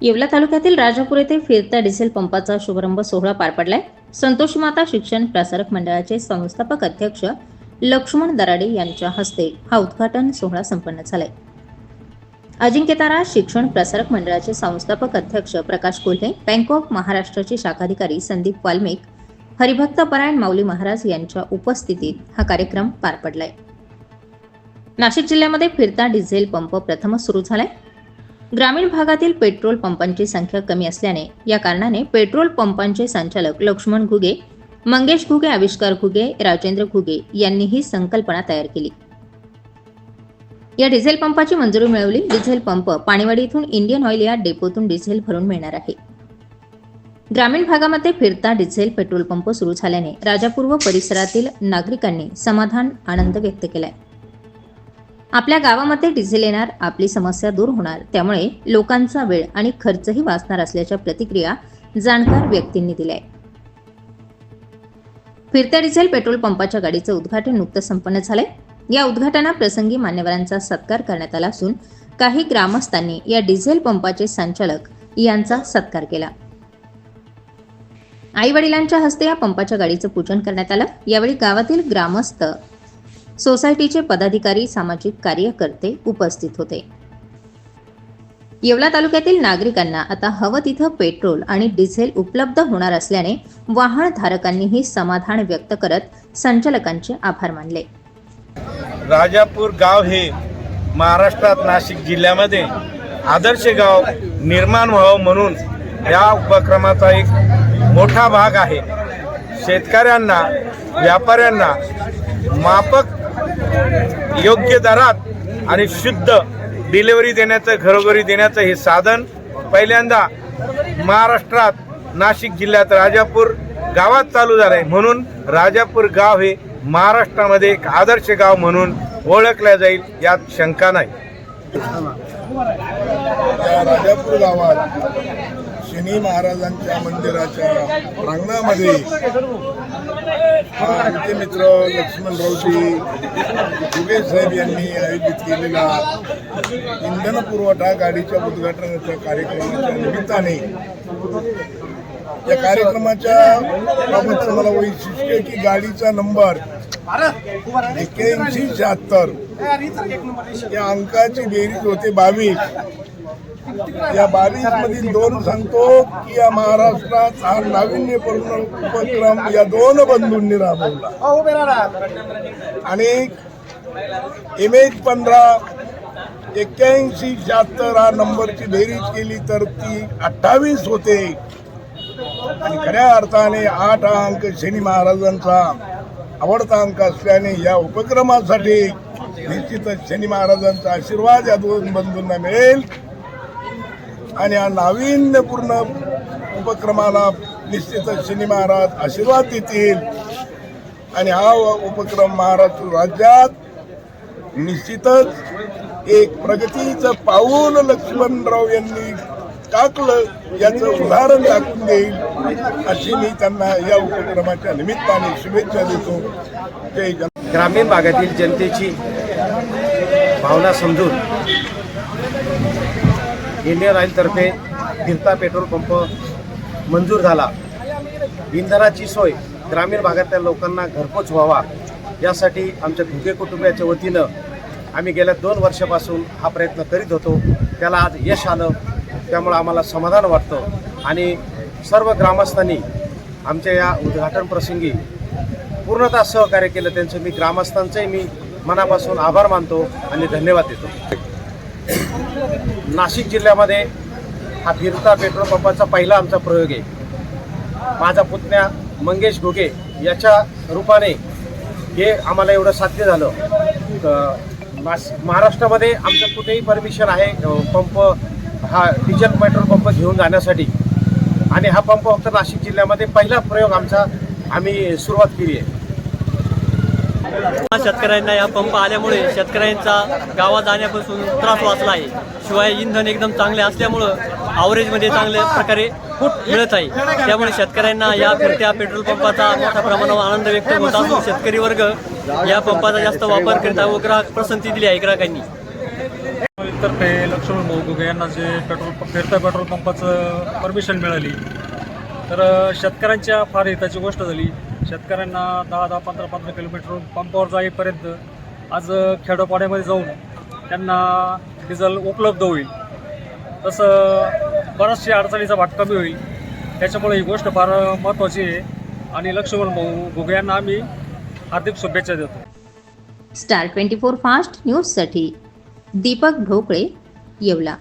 येवला तालुक्यातील राजापूर येथे फिरता डिझेल पंपाचा शुभारंभ सोहळा पार पडलाय. संतोष माता शिक्षण प्रसारक मंडळाचे संस्थापक अध्यक्ष लक्ष्मण दराडे यांच्या हस्ते हा उद्घाटन सोहळा संपन्न झालाय. अजिंक्यतारा शिक्षण प्रसारक मंडळाचे संस्थापक अध्यक्ष प्रकाश कोल्हे बँक ऑफ महाराष्ट्राचे शाखाधिकारी संदीप वाल्मिक हरिभक्त परायण माऊली महाराज यांच्या उपस्थितीत हा कार्यक्रम पार पडलाय. नाशिक जिल्ह्यामध्ये फिरता डिझेल पंप प्रथमच सुरू झालाय. ग्रामीण भागातील पेट्रोल पंपांची संख्या कमी असल्याने या कारणाने पेट्रोल पंपांचे संचालक लक्ष्मण घुगे मंगेश घुगे आविष्कार घुगे राजेंद्र घुगे यांनी ही संकल्पना तयार केली. या डिझेल पंपाची मंजुरी मिळवली. डिझेल पंप पाणीवाडी इथून इंडियन ऑइल या डेपोतून डिझेल भरून मिळणार आहे. ग्रामीण भागामध्ये फिरता डिझेल पेट्रोल पंप सुरू झाल्याने राजापूर व परिसरातील नागरिकांनी समाधान आनंद व्यक्त केलाय. आपल्या गावामध्ये डिझेल येणार आपली समस्या दूर होणार त्यामुळे लोकांचा वेळ आणि खर्चही वाचणार असल्याच्या प्रतिक्रिया जाणकार व्यक्तींनी दिल्या फिरत्या डिझेल पेट्रोल पंपाच्या गाडीचं उद्घाटन नुकतंच संपन्न झालंय. या उद्घाटनाप्रसंगी मान्यवरांचा सत्कार करण्यात आला असून काही ग्रामस्थांनी या डिझेल पंपाचे संचालक यांचा सत्कार केला. आई वडिलांच्या हस्ते या पंपाच्या गाडीचं पूजन करण्यात आलं. यावेळी गावातील ग्रामस्थ सोसायटीचे पदाधिकारी सामाजिक कार्यकर्ते उपस्थित होते. येवला तालुक्यातील नागरिकांना आता हवं तिथं पेट्रोल आणि डिझेल उपलब्ध होणार असल्याने वाहन धारकांनीही समाधान व्यक्त करत संचालकांचे आभार मानले. राजापूर गाव हे महाराष्ट्रात नाशिक जिल्ह्यामध्ये आदर्श गाव निर्माण व्हावं म्हणून या उपक्रमाचा एक मोठा भाग आहे. शेतकऱ्यांना व्यापाऱ्यांना माफक योग्य दरात आणि शुद्ध डिलिव्हरी देण्याचं घरोघरी देण्याचं हे साधन पहिल्यांदा महाराष्ट्रात नाशिक जिल्ह्यात राजापूर गावात चालू झालं आहे म्हणून राजापूर गाव हे महाराष्ट्रामध्ये एक आदर्श गाव म्हणून ओळखल्या जाईल यात शंका नाही. राजापूर गावात शनी महाराजांच्या मंदिराच्या प्रांगणामध्ये आमचे मित्र लक्ष्मणरावजी जुगे साहेब यांनी आयोजित केलेला इंधन पुरवठा गाडीच्या उद्घाटनाच्या कार्यक्रमाच्या निमित्ताने. या कार्यक्रमाच्या बाबतचं मला वैशिष्ट्य आहे की गाडीचा नंबर एक्क्याऐंशी शहात्तर. या अंकाची बेरीज होते बावीस. या बावीस मधील दोन सांगतो की या महाराष्ट्रात हा नाविन्यपूर्ण उपक्रम या दोन बंधूंनी राबवला. आणि एम एच पंधरा एक्क्याऐंशी शहात्तर हा नंबरची बेरीज केली तर ती अठ्ठावीस होते. आणि खऱ्या अर्थाने आठ अंक शनी महाराजांचा आवडता अंक असल्याने या उपक्रमासाठी निश्चितच शनी महाराजांचा आशीर्वाद या दोन बंधूंना मिळेल. आणि या नाविन्यपूर्ण उपक्रमाला निश्चितच शनी महाराज आशीर्वाद देतील. आणि हा उपक्रम महाराष्ट्र राज्यात निश्चितच एक प्रगतीचं पाऊल लक्ष्मणराव यांनी टाकलं याचं उदाहरण दाखवून देईल. अशी मी त्यांना या उपक्रमाच्या निमित्ताने शुभेच्छा देतो. जय ग्रामीण भागातील जनतेची भावना समजून इंडियन ऑइलतर्फे फिरता पेट्रोल पंप मंजूर झाला. इंधनाची सोय ग्रामीण भागातल्या लोकांना घरपोच व्हावा यासाठी आमच्या घुगे कुटुंबियाच्या वतीनं आम्ही गेल्या दोन वर्षापासून हा प्रयत्न करीत होतो. त्याला आज यश आलं. त्यामुळं आम्हाला समाधान वाटतं. आणि सर्व ग्रामस्थांनी आमच्या या उद्घाटन प्रसंगी पूर्णतः सहकार्य केलं. त्यांचं मी ग्रामस्थांचंही मी मनापासून आभार मानतो आणि धन्यवाद देतो. नाशिक जिल्ह्यामध्ये हा फिरता पेट्रोल पंपाचा पहिला आमचा प्रयोग आहे. माझा पुतण्या मंगेश घुगे याच्या रूपाने हे आम्हाला एवढं साध्य झालं. महाराष्ट्रामध्ये आमचं कुठेही परमिशन आहे पंप हा डिझेल पेट्रोल पंप घेऊन जाण्यासाठी. आणि हा पंप फक्त नाशिक जिल्ह्यामध्ये पहिला प्रयोग आमचा आम्ही सुरुवात केली आहे. शेतकऱ्यांना या पंप आल्यामुळे शेतकऱ्यांचा गावात जाण्यापासून त्रास वाचला आहे. शिवाय इंधन एकदम चांगले असल्यामुळं आवरेजमध्ये चांगल्या प्रकारे फूट मिळत आहे. त्यामुळे शेतकऱ्यांना या फिरत्या पेट्रोल पंपाचा मोठ्या प्रमाणावर आनंद व्यक्त होत असून शेतकरी वर्ग या पंपाचा जास्त वापर करीत आहे व ग्राहक पसंती दिली आहे ग्राहकांनी. तर्फे लक्ष्मण भाऊ यांना जे पेट्रोल फिरत्या पेट्रोल पंपाचं परमिशन मिळाली तर शेतकऱ्यांच्या फार हिताची गोष्ट झाली. शेतकऱ्यांना दहा दहा पंधरा पंधरा किलोमीटर पंपावर जाईपर्यंत आज खेडोपाड्यामध्ये जाऊन त्यांना डिझेल उपलब्ध होईल. तसं बराचशी अडचणीचा भाग कमी होईल. त्याच्यामुळे ही गोष्ट फार महत्त्वाची आहे. आणि लक्ष्मण भाऊ घुगे यांना आम्ही हार्दिक शुभेच्छा देतो. स्टार ट्वेंटी फोर फास्ट न्यूजसाठी दीपक ढोकळे येवला.